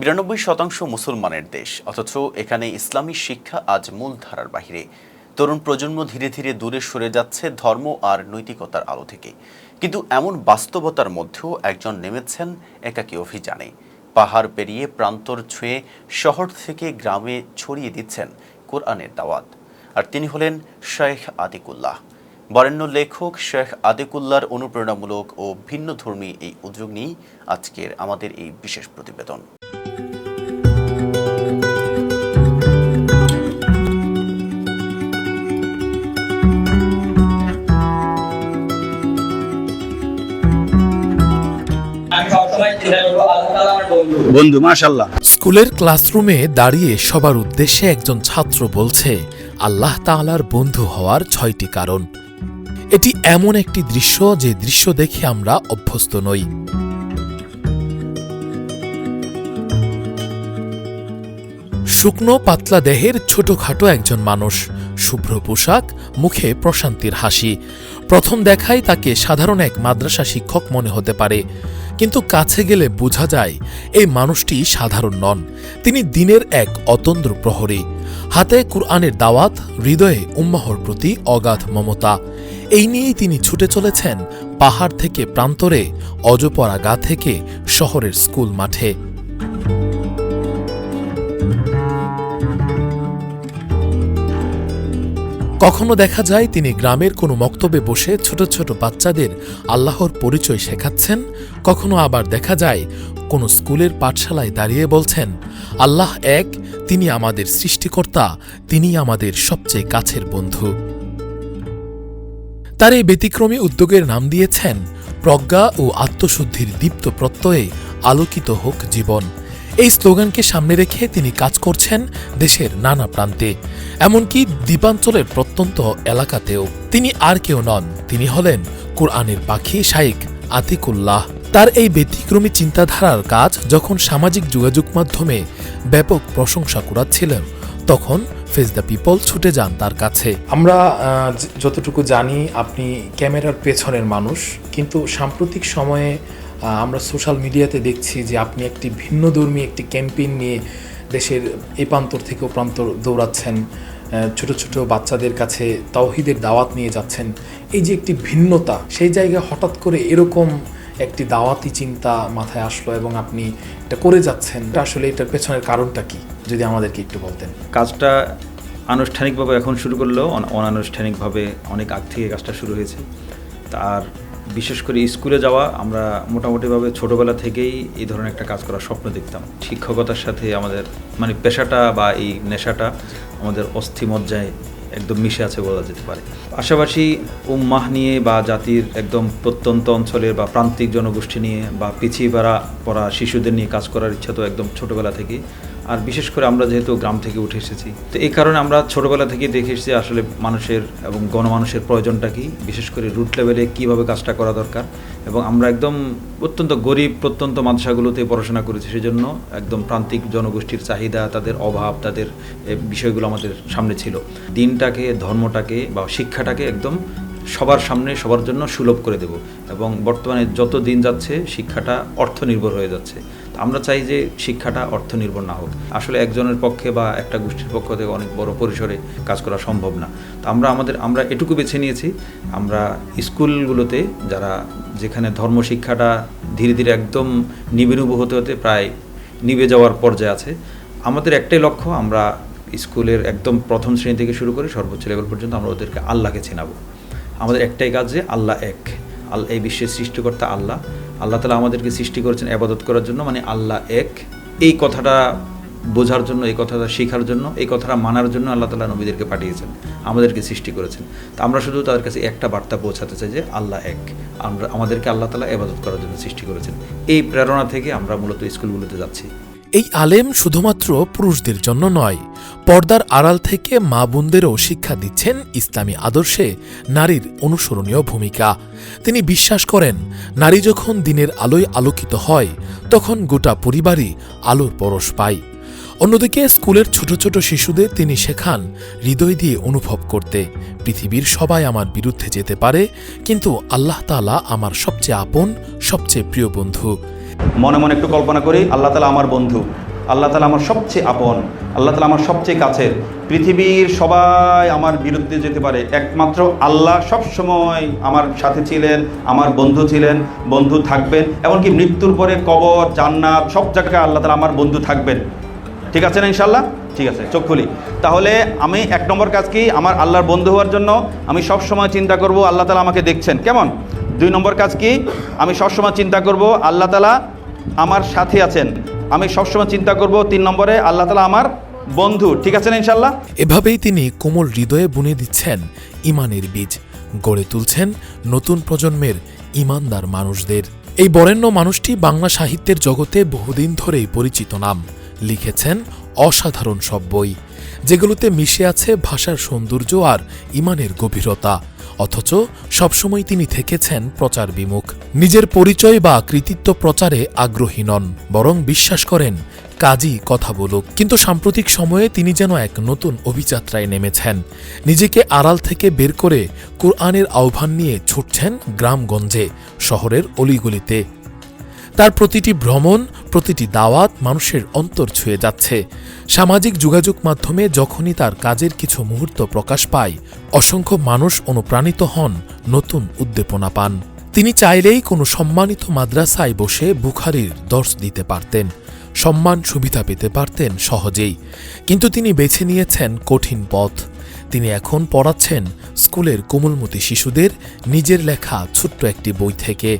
বিরানব্বই শতাংশ মুসলমানের দেশ, অথচ এখানে ইসলামী শিক্ষা আজ মূল ধারার বাহিরে। তরুণ প্রজন্ম ধীরে ধীরে দূরে সরে যাচ্ছে ধর্ম আর নৈতিকতার আলো থেকে। কিন্তু এমন বাস্তবতার মধ্যেও একজন নেমেছেন একাকী অভিযানে। পাহাড় পেরিয়ে প্রান্তর ছুঁয়ে শহর থেকে গ্রামে ছড়িয়ে দিচ্ছেন কোরআনের দাওয়াত। আর তিনি হলেন শেখ আতিকুল্লাহ। বরেণ্য লেখক শেখ আদিকুল্লার অনুপ্রেরণামূলক ও ভিন্নধর্মী এই উদ্যোগ নিয়েই আজকের আমাদের এই বিশেষ প্রতিবেদন। বন্ধু মাশাল্লাহ স্কুলের ক্লাসরুমে দাঁড়িয়ে সবার উদ্দেশ্যে একজন ছাত্র বলছে, আল্লাহ তাআলার বন্ধু হওয়ার ছয়টি কারণ। এটি এমন একটি দৃশ্য যে দৃশ্য দেখে আমরা অভ্যস্ত নই। শুকনো, পাতলা দেহের ছোটখাটো একজন মানুষ, শুভ্র পোশাক, মুখে প্রশান্তির হাসি। প্রথম দেখায় তাকে সাধারণ এক মাদ্রাসা শিক্ষক মনে হতে পারে। কিন্তু কাছে গেলে বোঝা যায়, এই মানুষটি সাধারণ নন। তিনি দিনের এক অতন্দ্র প্রহরী। হাতে কুরআনের দাওয়াত, হৃদয়ে উম্মাহর প্রতি অগাধ মমতা। এই নিয়েই তিনি ছুটে চলেছেন পাহাড় থেকে প্রান্তরে অজপরা গা থেকে শহরের স্কুল মাঠে। কখনো দেখা যায় তিনি গ্রামের কোনো মক্তবে বসে ছোট ছোট বাচ্চাদের আল্লাহর পরিচয় শেখাচ্ছেন? কখনো আবার দেখা যায় কোনো স্কুলের পাঠশালায় দাঁড়িয়ে বলছেন, আল্লাহ এক, তিনি আমাদের সৃষ্টিকর্তা তিনি আমাদের সবচেয়ে কাছের বন্ধু। তার এই ব্যতিক্রমী উদ্যোগের নাম দিয়েছেন, প্রজ্ঞা ও আত্মশুদ্ধির দীপ্ত প্রত্যয়ে আলোকিত হোক জীবন। এই স্লোগানকে সামনে রেখে তিনি কাজ করছেন দেশের নানা প্রান্তে। এমনকি দ্বীপাঞ্চলের প্রত্যন্ত এলাকাতেও তিনি আর কেউ নন, তিনি হলেন কোরআনের পাখি শাইক আতিকুল্লাহ। তার এই ব্যতিক্রমী চিন্তাধারার কাজ যখন সামাজিক যোগাযোগ মাধ্যমে ব্যাপক প্রশংসা কুড়াচ্ছিলেন, তখন ফেস দ্য পিপল ছুটে যান তার কাছে। আমরা যতটুকু জানি, আপনি ক্যামেরার পেছনের মানুষ, কিন্তু সাম্প্রতিক সময়ে আমরা সোশ্যাল মিডিয়াতে দেখছি যে আপনি একটি ভিন্ন ভিন্নধর্মী একটি ক্যাম্পেইন নিয়ে দেশের এ প্রান্তর থেকে ও প্রান্তর দৌড়াচ্ছেন ছোট ছোট বাচ্চাদের কাছে তাওহিদের দাওয়াত নিয়ে যাচ্ছেন। এই যে একটি ভিন্নতা, সেই জায়গায় হঠাৎ করে এরকম একটি দাওয়াতি চিন্তা মাথায় আসলো এবং আপনি এটা করে যাচ্ছেন আসলে এটার পেছনের কারণটা কি? যদি আমাদেরকে একটু বলতেন। কাজটা আনুষ্ঠানিকভাবে এখন শুরু করলেও অন- অনানুষ্ঠানিকভাবে অনেক আগ থেকে কাজটা শুরু হয়েছে। তার বিশেষ করে স্কুলে যাওয়া, আমরা মোটামুটিভাবে ছোটোবেলা থেকেই এই ধরনের একটা কাজ করার স্বপ্ন দেখতাম। শিক্ষকতার সাথে আমাদের মানে পেশাটা বা এই নেশাটা আমাদের অস্থিমজ্জায় একদম মিশে আছে বলা যেতে পারে। পাশাপাশি উম্মাহ নিয়ে বা জাতির একদম প্রত্যন্ত অঞ্চলের বা প্রান্তিক জনগোষ্ঠী নিয়ে বা পিছিয়ে পড়া পড়া শিশুদের নিয়ে কাজ করার ইচ্ছা তো একদম ছোটোবেলা থেকেই। আর বিশেষ করে আমরা যেহেতু গ্রাম থেকে উঠে এসেছি, তো এই কারণে আমরা ছোটোবেলা থেকে দেখে এসেছি আসলে মানুষের এবং গণমানুষের প্রয়োজনটা কি, বিশেষ করে রুট লেভেলে কীভাবে কাজটা করা দরকার এবং আমরা একদম অত্যন্ত গরিব, প্রত্যন্ত মাদ্রাসাগুলোতে পড়াশোনা করেছি, সেজন্য একদম প্রান্তিক জনগোষ্ঠীর চাহিদা, তাদের অভাব, তাদের বিষয়গুলো আমাদের সামনে ছিল। দিনটাকে, ধর্মটাকে বা শিক্ষাটাকে একদম সবার সামনে, সবার জন্য সুলভ করে দেব এবং বর্তমানে যত দিন যাচ্ছে, শিক্ষাটা অর্থনির্ভর হয়ে যাচ্ছে। আমরা চাই যে শিক্ষাটা অর্থনির্ভর না হোক। আসলে একজনের পক্ষে বা একটা গোষ্ঠীর পক্ষ থেকে অনেক বড় পরিসরে কাজ করা সম্ভব না। তো আমরা আমাদের, আমরা এটুকু বেছে নিয়েছি। আমরা স্কুলগুলোতে যারা, যেখানে ধর্ম শিক্ষাটা ধীরে ধীরে একদম নিবিড়ুব হতে হতে প্রায় নিভে যাওয়ার পর্যায়ে আছে। আমাদের একটাই লক্ষ্য, আমরা স্কুলের একদম প্রথম শ্রেণি থেকে শুরু করে সর্বোচ্চ লেভেল পর্যন্ত আমরা ওদেরকে আল্লাহকে চেনাবো। আমাদের একটাই কাজ যে আল্লাহ এক। আল্লাহ এই বিশ্বের সৃষ্টিকর্তা আল্লাহ। আল্লাহ তালা আমাদেরকে সৃষ্টি করেছেন আবাদত করার জন্য মানে আল্লাহ এক। এই কথাটা বোঝার জন্য, এই কথাটা শেখার জন্য, এই কথাটা মানার জন্য আল্লাহ তালা নবীদেরকে পাঠিয়েছেন, আমাদেরকে সৃষ্টি করেছেন। তা আমরা শুধু তাদের কাছে একটা বার্তা পৌঁছাতে চাই যে আল্লাহ এক। আমরা আমাদেরকে আল্লাহ তালা আবাদত করার জন্য সৃষ্টি করেছেন। এই প্রেরণা থেকে আমরা মূলত স্কুলগুলোতে যাচ্ছি। এই আলেম শুধুমাত্র পুরুষদের জন্য নয়, পর্দার আড়াল থেকে মা বোনদেরও শিক্ষা দিচ্ছেন ইসলামী আদর্শে নারীর অনুসরণীয় ভূমিকা। তিনি বিশ্বাস করেন, নারী যখন দিনের আলোয় আলোকিত হয়, তখন গোটা পরিবারই আলোর পরশ পায়। অন্যদিকে স্কুলের ছোট ছোট শিশুদের তিনি শেখান হৃদয় দিয়ে অনুভব করতে, পৃথিবীর সবাই আমার বিরুদ্ধে যেতে পারে, কিন্তু আল্লাহ তাআলা আমার সবচেয়ে আপন, সবচেয়ে প্রিয় বন্ধু। মনে মনে একটু কল্পনা করি, আল্লাহ তালা আমার বন্ধু, আল্লাহ তালা আমার সবচেয়ে আপন, আল্লাহ তালা আমার সবচেয়ে কাছের। পৃথিবীর সবাই আমার বিরুদ্ধে যেতে পারে, একমাত্র আল্লাহ সব সময় আমার সাথে ছিলেন, আমার বন্ধু ছিলেন, বন্ধু থাকবেন, এমনকি মৃত্যুর পরে কবর, জান্নাত, সব জায়গায় আল্লাহ তালা আমার বন্ধু থাকবেন। ঠিক আছে না ইনশাল্লাহ ঠিক আছে, চোখ খুলি। তাহলে আমি এক নম্বর কাজ কি? আমার আল্লাহর বন্ধু হওয়ার জন্য আমি সব সময় চিন্তা করব, আল্লাহ তালা আমাকে দেখছেন। কেমন? দুই নম্বর কাজ কি? আমি সবসময় চিন্তা করব, আল্লাহ তালা আমার সাথে আছেন। আমি সবসময় চিন্তা করব তিন নম্বরে, আল্লাহ তালা আমার বন্ধু। ঠিক আছে না ইনশাল্লাহ এভাবেই তিনি কোমল হৃদয়ে বুনে দিচ্ছেন ইমানের বীজ। গড়ে তুলছেন নতুন প্রজন্মের ইমানদার মানুষদের। এই বরেণ্য মানুষটি বাংলা সাহিত্যের জগতে বহুদিন ধরেই পরিচিত নাম। লিখেছেন অসাধারণ সব বই, যেগুলোতে মিশে আছে ভাষার সৌন্দর্য আর ইমানের গভীরতা। অথচ সবসময় তিনি থেকেছেন প্রচার বিমুখ। নিজের পরিচয় বা কৃতিত্ব প্রচারে আগ্রহী নন, বরং বিশ্বাস করেন কাজই কথা বলুক। কিন্তু সাম্প্রতিক সময়ে তিনি যেন এক নতুন অভিযাত্রায় নেমেছেন। নিজেকে আড়াল থেকে বের করে কোরআনের আহ্বান নিয়ে ছুটছেন গ্রামগঞ্জে, শহরের অলিগলিতে। তার প্রতিটি ভ্রমণ, প্রতিটি দাওয়াত মানুষের অন্তর ছুঁয়ে যাচ্ছে। সামাজিক যোগাযোগ মাধ্যমে যখনই তার কাজের কিছু মুহূর্ত প্রকাশ পায়, অসংখ্য মানুষ অনুপ্রাণিত হন, নতুন উদ্দীপনা পান। তিনি চাইলেই কোনো সম্মানিত মাদ্রাসায় বসে বুখারির দর্শ দিতে পারতেন। সম্মান, সুবিধা পেতে পারতেন সহজেই। কিন্তু তিনি বেছে নিয়েছেন কঠিন পথ। তিনি এখন পড়াচ্ছেন স্কুলের কোমলমতি শিশুদের নিজের লেখা ছোট্ট একটি বই থেকে।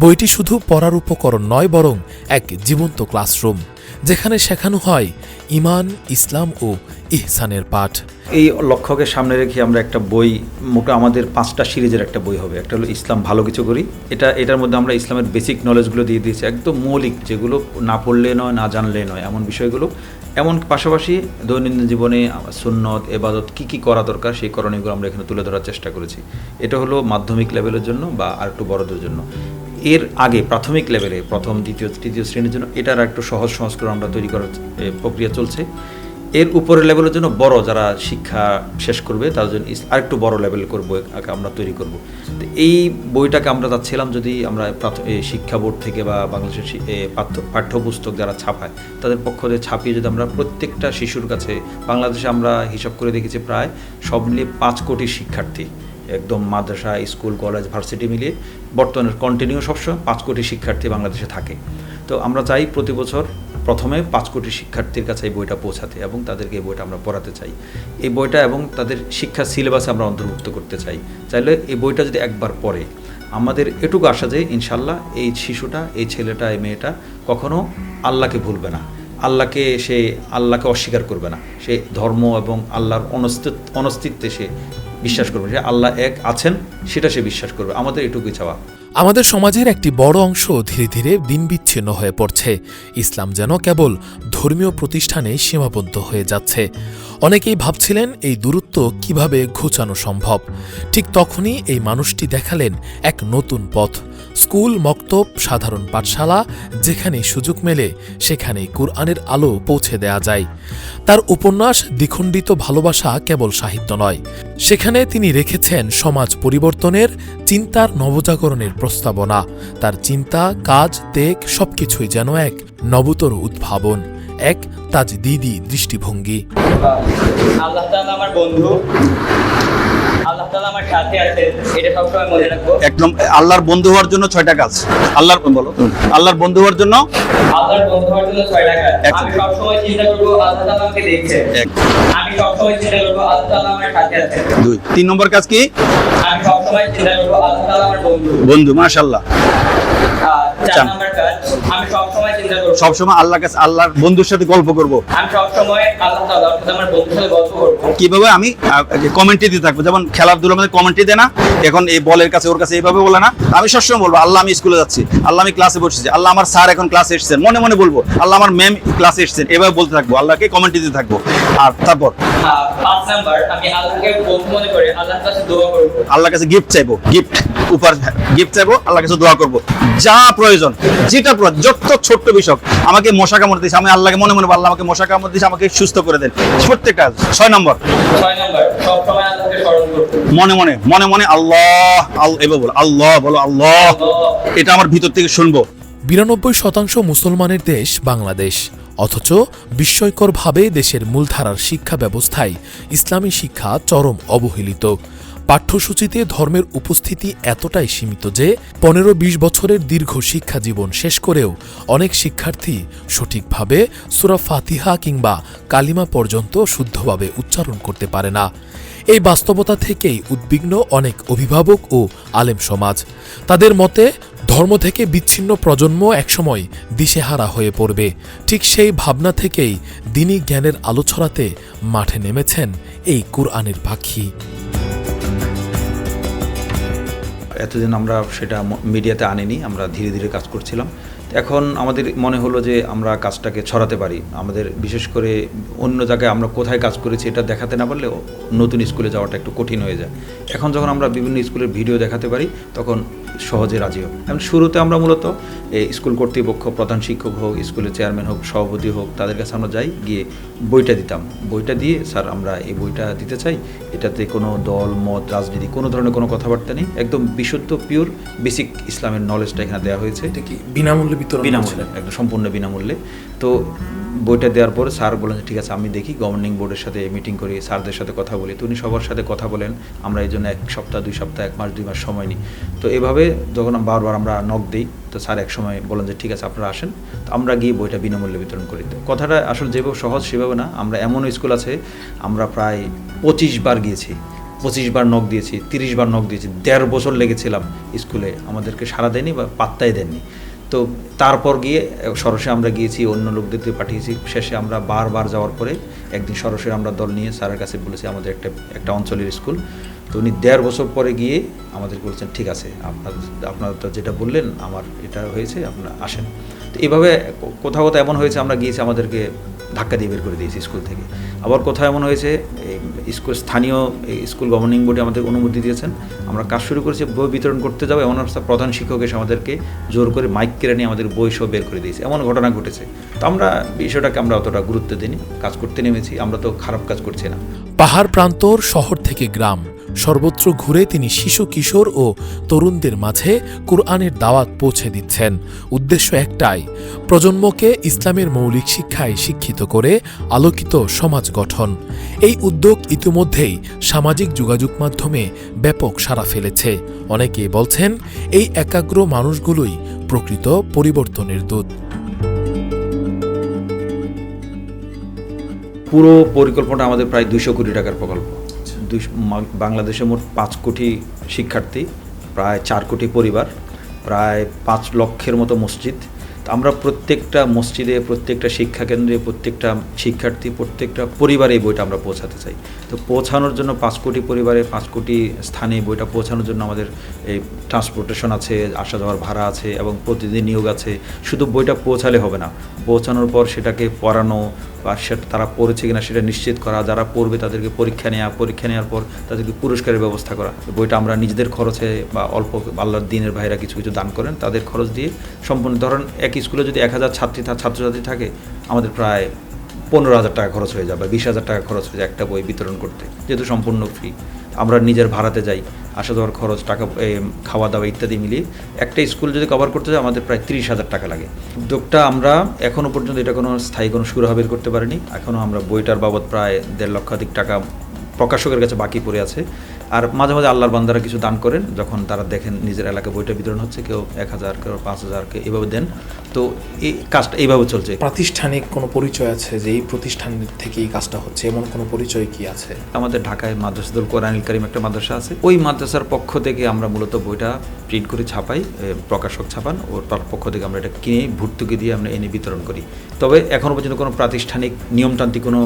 বইটি শুধু পড়ার উপকরণ নয়, বরং এক জীবন্ত ক্লাসরুম, যেখানে শেখানো হয় ইমান, ইসলাম ও ইহসানের পাঠ। এই লক্ষ্যকে সামনে রেখে আমরা একটা বই, মোটা আমাদের পাঁচটা সিরিজের একটা বই হবে। একটা হলো ইসলাম, ভালো কিছু করি। এটা, এটার মধ্যে আমরা ইসলামের বেসিক নলেজগুলো দিয়ে দিয়েছি। একদম মৌলিক, যেগুলো না পড়লে নয়, না জানলে নয়, এমন বিষয়গুলো। এমন পাশাপাশি দৈনন্দিন জীবনে সুন্নত, এবাদত কী কী করা দরকার, সেই করণীয়গুলো আমরা এখানে তুলে ধরার চেষ্টা করেছি। এটা হলো মাধ্যমিক লেভেলের জন্য বা আর একটু বড়দের জন্য। এর আগে প্রাথমিক লেভেলে প্রথম, দ্বিতীয়, তৃতীয় শ্রেণির জন্য এটার একটু সহজ সংস্করণ আমরা তৈরি করার প্রক্রিয়া চলছে। এর উপরের লেভেলের জন্য বড় যারা শিক্ষা শেষ করবে তাদের জন্য আরেকটু বড় লেভেল করব আমরা তৈরি করব। তো এই বইটাকে আমরা চাচ্ছিলাম যদি আমরা শিক্ষা বোর্ড থেকে বা বাংলাদেশের পাঠ্যপুস্তক যারা ছাপায়, তাদের পক্ষ থেকে ছাপিয়ে যদি আমরা প্রত্যেকটা শিশুর কাছে, বাংলাদেশে আমরা হিসাব করে দেখেছি প্রায় সব মিলিয়ে পাঁচ কোটি শিক্ষার্থী, একদম মাদ্রাসা, স্কুল, কলেজ, ভার্সিটি মিলিয়ে বর্তমানে কন্টিনিউ সবসময় পাঁচ কোটি শিক্ষার্থী বাংলাদেশে থাকে। তো আমরা চাই প্রতি বছর প্রথমে পাঁচ কোটি শিক্ষার্থীর কাছে এই বইটা পৌঁছাতে এবং তাদেরকে এই বইটা আমরা পড়াতে চাই। এই বইটা এবং তাদের শিক্ষা সিলেবাসে আমরা অন্তর্ভুক্ত করতে চাই। চাইলে এই বইটা যদি একবার পড়ে, আমাদের এটুকু আশা যে ইনশাল্লাহ এই শিশুটা, এই ছেলেটা, এই মেয়েটা কখনো আল্লাহকে ভুলবে না। আল্লাহকে সে আল্লাহকে অস্বীকার করবে না। সে ধর্ম এবং আল্লাহর অনস্তিত্ব অনস্তিত্বে সে বিশ্বাস করবে যে আল্লাহ এক আছেন, সেটা সে বিশ্বাস করবে। আমাদের এটুকুই চাওয়া। আমাদের সমাজের একটি বড় অংশ ধীরে ধীরে দিন বিচ্ছিন্ন হয়ে পড়ছে। ইসলাম যেন কেবল ধর্মীয় প্রতিষ্ঠানে সীমাবদ্ধ হয়ে যাচ্ছে। অনেকেই ভাবছিলেন এই দূরত্ব কীভাবে ঘোচানো সম্ভব। ঠিক তখনই এই মানুষটি দেখালেন এক নতুন পথ। স্কুল, মক্তব, সাধারণ পাঠশালা, যেখানে সুযোগ মেলে সেখানে কোরআনের আলো পৌঁছে দেয়া যায়। তার উপন্যাস দ্বিখণ্ডিত ভালোবাসা কেবল সাহিত্য নয় সেখানে তিনি রেখেছেন সমাজ পরিবর্তনের, চিন্তার নবজাগরণের প্রস্তাবনা। তার চিন্তা, কাজ তেগ সবকিছুই যেন এক নবতর উদ্ভাবন, এক তাজ দিদি দৃষ্টিভঙ্গি। আল্লাহ আমার বন্ধু। আল্লাহ তাআলা আমার সাথে আছেন এটা সবসময় মনে রাখব। একদম আল্লাহর বন্ধু হওয়ার জন্য ছয়টা কাজ। আল্লাহর বলো। আল্লাহর বন্ধু হওয়ার জন্য? আল্লাহর বন্ধু হওয়ার জন্য ছয় টাকা এক- আমি সবসময় চিন্তা করব আল্লাহ তাআলা আমাকে আমি সবসময় চিন্তা করব আল্লাহ তাআলা আমার সাথে আছেন। দুই। তিন নম্বর কাজ কি? আমি সবসময় চিন্তা করব আল্লাহ তাআলা আমার বন্ধু। বন্ধু চার চার। নাম্বার কাজ আমি সবসময় চিন্তা করব। সবসময় আল্লাহ কাছে আল্লাহর বন্ধুর সাথে গল্প করব। আমি সবসময় আল্লাহ তাআলা অর্থাৎ আমার বন্ধুর সাথে গল্প করব। কীভাবে আমি কমেন্ট্রি দিতে থাকব যেমন খেলাধুলার মধ্যে কমেন্ট্রি দেয় না এখন এই বলের কাছে ওর কাছে এইভাবে বলে না। আমি সবসময় বলব আল্লাহ আমি স্কুলে যাচ্ছি আল্লাহ আমি ক্লাসে বসেছি আল্লাহ আমার স্যার এখন ক্লাসে এসেছেন। মনে মনে বলব আল্লাহ আমার ম্যাম ক্লাসে এসেছেন। এভাবে বলতে থাকব আল্লাহকে কমেন্ট্রি দিতে থাকব। আর তারপর? আর পাঁচ নাম্বার আমি আল্লাহকে বন্ধু মনে করে আল্লাহর কাছে দোয়া করব। আল্লাহর কাছে গিফট চাইব গিফট উপহার গিফট চাইব আল্লাহর কাছে দোয়া করব। যা প্রয়োজন যেটা যত ছোট্ট বিষয় আমাকে মশা কামড় দিয়েছে আমি আল্লাহকে মনে মনে আল্লাহ আমাকে মশা কামড় দিয়েছে আমাকে সুস্থ করে দেন। প্রত্যেকটা ছয় নম্বর। মনে মনে মনে মনে আল্লাহ, আল- এভাবে বলো, আল্লাহ বলো আল্লাহ। এটা আমার ভিতর থেকে শুনব। বিরানব্বই শতাংশ মুসলমানের দেশ বাংলাদেশ, অথচ বিস্ময়করভাবে দেশের মূলধারার শিক্ষা ব্যবস্থায় ইসলামী শিক্ষা চরম অবহেলিত। পাঠ্যসূচিতে ধর্মের উপস্থিতি এতটাই সীমিত যে পনেরো বিশ বছরের দীর্ঘ শিক্ষা জীবন শেষ করেও অনেক শিক্ষার্থী সঠিকভাবে সুরা ফাতিহা কিংবা কালিমা পর্যন্ত শুদ্ধভাবে উচ্চারণ করতে পারে না। এই বাস্তবতা থেকেই উদ্বিগ্ন অনেক অভিভাবক ও আলেম সমাজ। তাদের মতে, ধর্ম থেকে বিচ্ছিন্ন প্রজন্ম একসময় দিশেহারা হয়ে পড়বে। ঠিক সেই ভাবনা থেকেই দিনী জ্ঞানের আলো ছড়াতে মাঠে নেমেছেন এই কুরআনের পাখি। এতদিন আমরা সেটা মিডিয়াতে আনিনি, আমরা ধীরে ধীরে কাজ করছিলাম। এখন আমাদের মনে হলো যে আমরা কাজটাকে ছড়াতে পারি। আমাদের বিশেষ করে অন্য জায়গায় আমরা কোথায় কাজ করেছি এটা দেখাতে না পারলে নতুন স্কুলে যাওয়াটা একটু কঠিন হয়ে যায়। এখন যখন আমরা বিভিন্ন স্কুলের ভিডিও দেখাতে পারি, তখন সহজে রাজি হোক। এখন শুরুতে আমরা মূলত এই স্কুল কর্তৃপক্ষ প্রধান শিক্ষক হোক স্কুলের চেয়ারম্যান হোক সভাপতি হোক তাদের কাছে আমরা যাই গিয়ে বইটা দিতাম। বইটা দিয়ে স্যার আমরা এই বইটা দিতে চাই। এটাতে কোনো দল মত রাজনীতি কোনো ধরনের কোনো কথাবার্তা নেই। একদম বিশুদ্ধ পিওর বেসিক ইসলামের নলেজটা এখানে দেওয়া হয়েছে। এটা কি বিনামূল্যে বিতরণ বিনামূল্যে একদম সম্পূর্ণ বিনামূল্যে। তো বইটা দেওয়ার পরে স্যার বলেন ঠিক আছে, আমি দেখি গভর্নিং বোর্ডের সাথে মিটিং করি, স্যারদের সাথে কথা বলি। তো উনি সবার সাথে কথা বলেন, আমরা এই জন্য এক সপ্তাহ, দুই সপ্তাহ, এক মাস, দুই মাস সময় নিই। তো এভাবে যখন বারবার আমরা নক দিই, তো স্যার এক সময় বলেন যে, ঠিক আছে, আপনারা আসেন। তো আমরা গিয়ে বইটা বিনামূল্যে বিতরণ করি। কথাটা আসলে যেভাবে সহজ, সেভাবে না। আমরা এমন স্কুল আছে, আমরা প্রায় পঁচিশ বার গিয়েছি, পঁচিশ বার নখ দিয়েছি, তিরিশ বার নখ দিয়েছি, দেড় বছর লেগেছিলাম স্কুলে। আমাদেরকে সারা দেয়নি বা পাত্তাই দেননি। তো তারপর গিয়ে সরসে আমরা গিয়েছি, অন্য লোকদেরকে পাঠিয়েছি। শেষে আমরা বারবার যাওয়ার পরে একদিন সরসে আমরা দল নিয়ে স্যারের কাছে বলেছি, আমাদের একটা একটা অঞ্চলের স্কুল। তো উনি দেড় বছর পরে গিয়ে আমাদের বলছেন, ঠিক আছে, আপনার, আপনারা তো যেটা বললেন, আমার এটা হয়েছে, আপনারা আসেন। তো এইভাবে কোথাও কোথাও এমন হয়েছে, আমরা গিয়েছি, আমাদেরকে ধাক্কা দিয়ে বের করে দিয়েছি স্কুল থেকে। আবার কোথাও এমন হয়েছে স্কুল স্থানীয় স্কুল গভর্নিং বোর্ডে আমাদের অনুমতি দিয়েছেন। আমরা কাজ শুরু করেছি, বই বিতরণ করতে যাব এমন অবস্থা প্রধান শিক্ষক এসে আমাদেরকে জোর করে মাইক কেড়ে নিয়ে আমাদের বই সব বের করে দিয়েছে। এমন ঘটনা ঘটেছে। তো আমরা বিষয়টাকে আমরা অতটা গুরুত্ব দিইনি, কাজ করতে নেমেছি, আমরা তো খারাপ কাজ করছি না। পাহাড় প্রান্তর শহর থেকে গ্রাম। সর্বত্র ঘুরে তিনি শিশু, কিশোর ও তরুণদের মাঝে কুরআনের দাওয়াত পৌঁছে দিচ্ছেন। উদ্দেশ্য একটাই, প্রজন্মকে ইসলামের মৌলিক শিক্ষায় শিক্ষিত করে আলোকিত সমাজ গঠন। এই উদ্যোগ ইতিমধ্যেই সামাজিক যোগাযোগ মাধ্যমে ব্যাপক সাড়া ফেলেছে। অনেকে বলছেন, এই একাগ্র মানুষগুলোই প্রকৃত পরিবর্তনের দূত। পুরো পরিকল্পনা আমাদের প্রায় দুইশো কোটি টাকার প্রকল্প। বাংলাদেশে মোট পাঁচ কোটি শিক্ষার্থী, প্রায় চার কোটি পরিবার, প্রায় পাঁচ লক্ষের মতো মসজিদ। তো আমরা প্রত্যেকটা মসজিদে, প্রত্যেকটা শিক্ষা কেন্দ্রে প্রত্যেকটা শিক্ষার্থী, প্রত্যেকটা পরিবারে এই বইটা আমরা পৌঁছাতে চাই। তো পৌঁছানোর জন্য পাঁচ কোটি পরিবারে পাঁচ কোটি স্থানে বইটা পৌঁছানোর জন্য আমাদের এই ট্রান্সপোর্টেশন আছে আসা যাওয়ার ভাড়া আছে এবং প্রতিদিন নিয়োগ আছে। শুধু বইটা পৌঁছালে হবে না পৌঁছানোর পর সেটাকে পড়ানো বা সেটা তারা পড়েছে কিনা সেটা নিশ্চিত করা, যারা পড়বে তাদেরকে পরীক্ষা নেওয়া পরীক্ষা নেওয়ার পর তাদেরকে পুরস্কারের ব্যবস্থা করা। বইটা আমরা নিজেদের খরচে বা অল্প আল্লাহর দিনের ভাইরা কিছু কিছু দান করেন, তাদের খরচ দিয়ে সম্পূর্ণ, ধরেন এক স্কুলে যদি এক হাজার ছাত্রী ছাত্রছাত্রী থাকে, আমাদের প্রায় পনেরো হাজার টাকা খরচ হয়ে যাবে বিশ হাজার টাকা খরচ হয়ে যায় একটা বই বিতরণ করতে, যেহেতু সম্পূর্ণ ফ্রি আমরা নিজের ভাড়াতে যাই, আসা যাওয়ার খরচ, টাকা খাওয়া দাওয়া ইত্যাদি মিলিয়ে একটা স্কুল যদি কভার করতে যায় আমাদের প্রায় তিরিশ হাজার টাকা লাগে। উদ্যোগটা আমরা এখনও পর্যন্ত এটা কোনো স্থায়ী কোনো সুরাহা বের করতে পারিনি। এখনও আমরা বইটার বাবদ প্রায় দেড় লক্ষাধিক টাকা প্রকাশকের কাছে বাকি পড়ে আছে। আর মাঝে মাঝে আল্লাহর বান্দারা কিছু দান করেন যখন তারা দেখেন নিজের এলাকায় বইটা বিতরণ হচ্ছে কেউ এক হাজার কেউ পাঁচ হাজার কেউ এভাবে দেন। তো এই কাজটা এইভাবে চলছে। প্রাতিষ্ঠানিক কোনো পরিচয় আছে যে এই প্রতিষ্ঠান থেকে এই কাজটা হচ্ছে? এমন কোনো পরিচয় কি আছে? আমাদের ঢাকায় মাদ্রাসাদুল কোরআনুল কারিম একটা মাদ্রাসা আছে। ওই মাদ্রাসার পক্ষ থেকে আমরা মূলত বইটা প্রিন্ট করে ছাপাই প্রকাশক ছাপান ওর তার পক্ষ থেকে আমরা এটা কিনে ভর্তুকি দিয়ে আমরা এনে বিতরণ করি। তবে এখনও পর্যন্ত কোনো প্রাতিষ্ঠানিক নিয়মতান্ত্রিক কোনো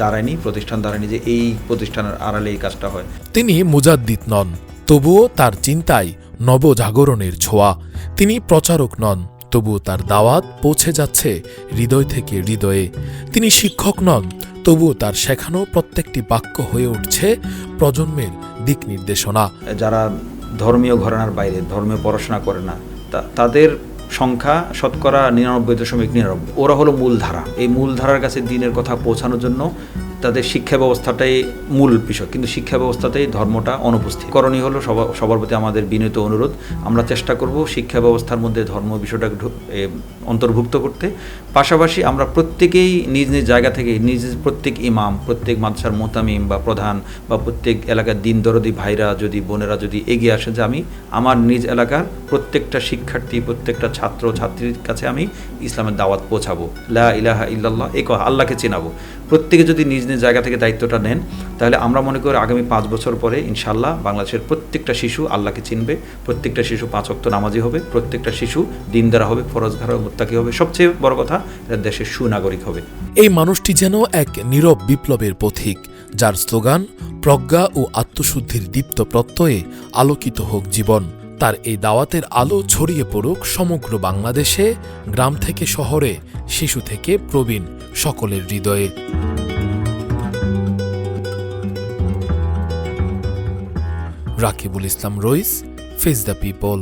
দাঁড়ায়নি প্রতিষ্ঠান দাঁড়ায়নি যে এই প্রতিষ্ঠানের আড়ালে এই কাজটা হয়। তিনি মুজাদ্দিদ নন তবুও তার চিন্তায় নবজাগরণের ছোঁয়া। তিনি প্রচারক নন তবুও তার দাওয়াত পৌঁছে যাচ্ছে হৃদয় থেকে হৃদয়ে। তিনি শিক্ষক নন তবুও তার শেখানো প্রত্যেকটি বাক্য হয়ে উঠছে প্রজন্মের দিক নির্দেশনা। যারা ধর্মীয় ঘরানার বাইরে ধর্মীয় পড়াশোনা করে না তাদের সংখ্যা শতকরা নিরানব্বই দশমিক নিরানব্বই। ওরা হলো মূলধারা। এই মূলধারার কাছে দিনের কথা পৌঁছানোর জন্য তাদের শিক্ষা ব্যবস্থাটাই মূল বিষয়। কিন্তু শিক্ষা ব্যবস্থাতেই ধর্মটা অনুপস্থিত। করণীয় হলো সবার প্রতি আমাদের বিনীত অনুরোধ। আমরা চেষ্টা করব শিক্ষা ব্যবস্থার মধ্যে ধর্ম বিষয়টাকে অন্তর্ভুক্ত করতে। পাশাপাশি আমরা প্রত্যেকেই নিজ নিজ জায়গা থেকে নিজ প্রত্যেক ইমাম, প্রত্যেক মাদ্রাসার মোতামিম বা প্রধান বা প্রত্যেক এলাকার দিন দরদি ভাইরা যদি, বোনেরা যদি এগিয়ে আসে যে আমি আমার নিজ এলাকার প্রত্যেকটা শিক্ষার্থী, প্রত্যেকটা ছাত্র, ছাত্রীর কাছে আমি ইসলামের দাওয়াত পৌঁছাবো। লা ইলাহা ইল্লাল্লাহ কথা আল্লাহকে চেনাবো। প্রত্যেকে যদি নিজ নিজ জায়গা থেকে দায়িত্বটা নেন, তাহলে আমরা মনে করি আগামী পাঁচ বছর পরে ইনশাল্লাহ বাংলাদেশের প্রত্যেকটা শিশু আল্লাহকে চিনবে, প্রত্যেকটা শিশু পাঁচ অক্ত নামাজি হবে, প্রত্যেকটা শিশু দিনদারা হবে ফরজগার হবে মুত্তাকি হবে, সবচেয়ে বড় কথা দেশের সুনাগরিক হবে। এই মানুষটি যেন এক নীরব বিপ্লবের পথিক যার স্লোগান, প্রজ্ঞা ও আত্মশুদ্ধির দীপ্ত প্রত্যয়ে আলোকিত হোক জীবন। তার এই দাওয়াতের আলো ছড়িয়ে পড়ুক সমগ্র বাংলাদেশে, গ্রাম থেকে শহরে, শিশু থেকে প্রবীণ সকলের হৃদয়ে। Rakibul Islam Rais face the people.